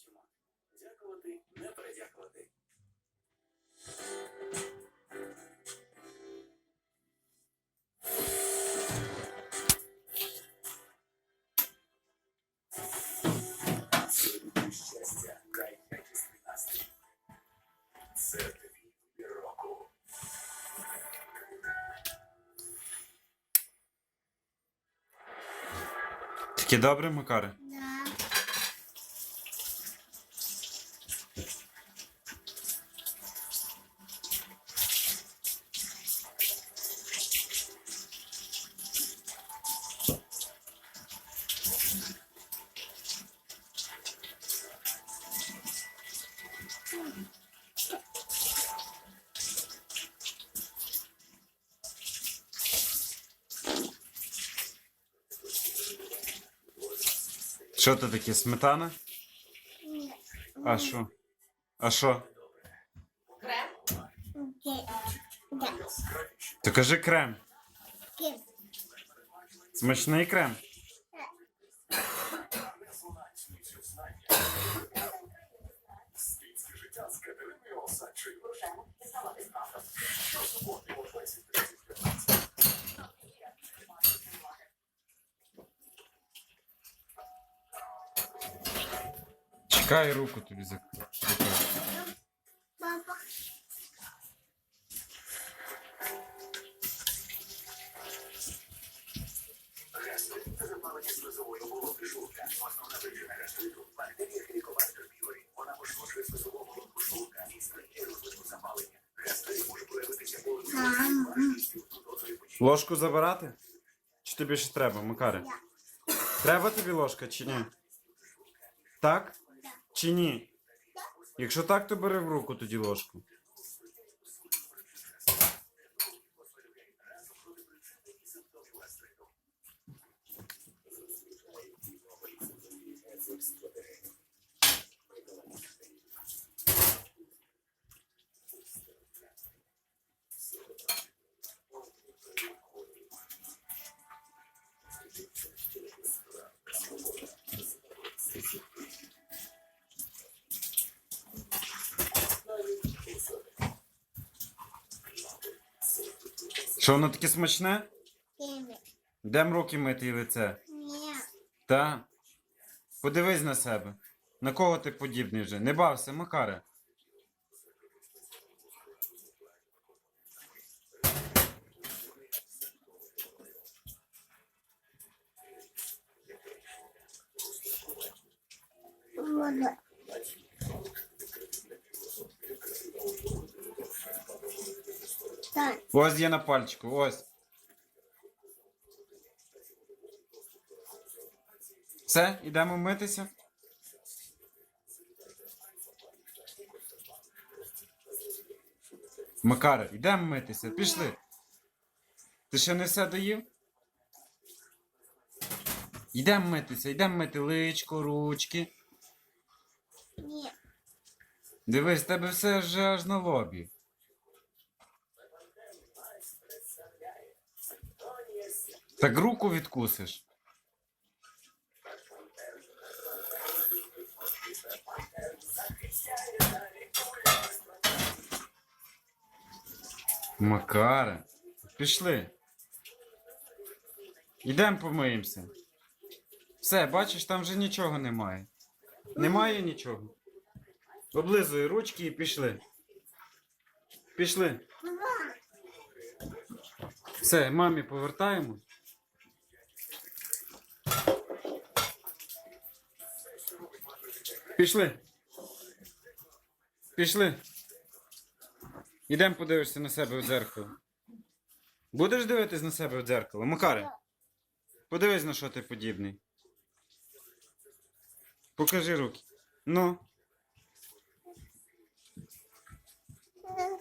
плечима. Дякувати, не передякувати. Щастя, край якісний настрій. Це вибір року. Таке добре, Макаре? Що це таке? Сметана? А що? А що? Крем? То кажи крем. Смачний крем. Резонансність життя з Катериною Осадчою. Чекай руку тобі за Папа. Гастрит – це запалення слизової оболонки шлунка. Основна причина гастриту – бактерія Helicobacter pylori. Вона пошкоджує слизову оболонку шлунка і сприяє розвитку запалення. Гастрит може проявитися болем важкістю, нудотою печінки. Ложку забирати? Чи тобі ще треба, Макаре? Треба тобі ложка чи ні? Так? Чи ні? Якщо так, то бери в руку тоді ложку. Що воно таке смачне? Йдемо руки мити і лице. Ні. Та? Подивись на себе. На кого ти подібний вже? Не бався, Макаре. Вода. Так. Ось є на пальчику, ось. Все, ідемо митися. Макаре, йдемо митися. Пішли. Ти ще не все доїв? Йдемо митися, йдемо мити личко, ручки. Ні. Дивись, тебе все вже аж на лобі. Так руку відкусиш. Макаре, пішли. Ідемо помиємося. Все, бачиш, там вже нічого немає. Немає нічого. Облизуй ручки і пішли. Пішли. Все, мамі повертаємо. Пішли. Пішли. Ідемо подивишся на себе в дзеркало. Будеш дивитись на себе в дзеркало? Макаре, подивись на що ти подібний. Покажи руки. Ну. Е,